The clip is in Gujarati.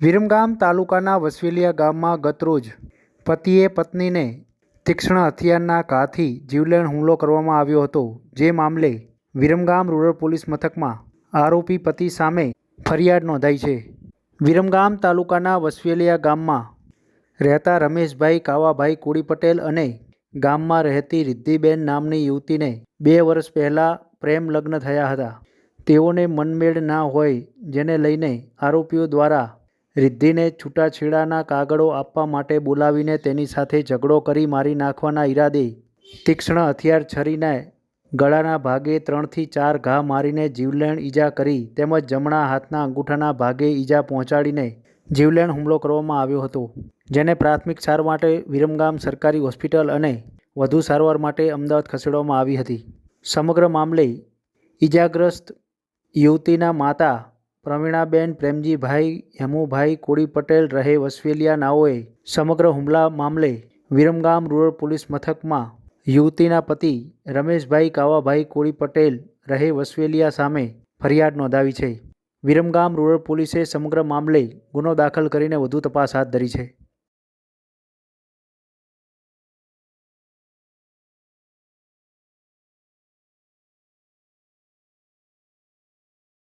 વિરમગામ તાલુકાના વસવેલિયા ગામમાં ગતરોજ પતિએ પત્નીને તીક્ષ્ણ હથિયારના ઘાથી જીવલેણ હુમલો કરવામાં આવ્યો હતો, જે મામલે વિરમગામ રૂરલ પોલીસ મથકમાં આરોપી પતિ સામે ફરિયાદ નોંધાઈ છે. વિરમગામ તાલુકાના વસવેલિયા ગામમાં રહેતા રમેશભાઈ કાવાભાઈ કોળી પટેલ અને ગામમાં રહેતી રિદ્ધિબેન નામની યુવતીને બે વર્ષ પહેલાં પ્રેમ લગ્ન થયા હતા. તેઓને મનમેળ ના હોય, જેને લઈને આરોપીઓ દ્વારા રિદ્ધિને છૂટાછેડાના કાગળો આપવા માટે બોલાવીને તેની સાથે ઝઘડો કરી મારી નાખવાના ઈરાદે તીક્ષ્ણ હથિયાર છરીને ગળાના ભાગે ત્રણથી ચાર ઘા મારીને જીવલેણ ઈજા કરી તેમજ જમણા હાથના અંગૂઠાના ભાગે ઈજા પહોંચાડીને જીવલેણ હુમલો કરવામાં આવ્યો હતો, જેને પ્રાથમિક સારવાર માટે વિરમગામ સરકારી હોસ્પિટલ અને વધુ સારવાર માટે અમદાવાદ ખસેડવામાં આવી હતી. સમગ્ર મામલે ઈજાગ્રસ્ત યુવતીના માતા પ્રવીણાબેન, પ્રેમજીભાઈ, હેમુભાઈ, કોળી પટેલ, રહે વસવેલિયા નાઓએ સમગ્ર હુમલા મામલે વિરમગામ રૂરલ પોલીસ મથકમાં યુવતીના પતિ રમેશભાઈ કાવાભાઈ, કોળી પટેલ, રહે વસવેલિયા સામે ફરિયાદ નોંધાવી છે. વિરમગામ રૂરલ પોલીસે સમગ્ર મામલે ગુનો દાખલ કરીને વધુ તપાસ હાથ ધરી છે.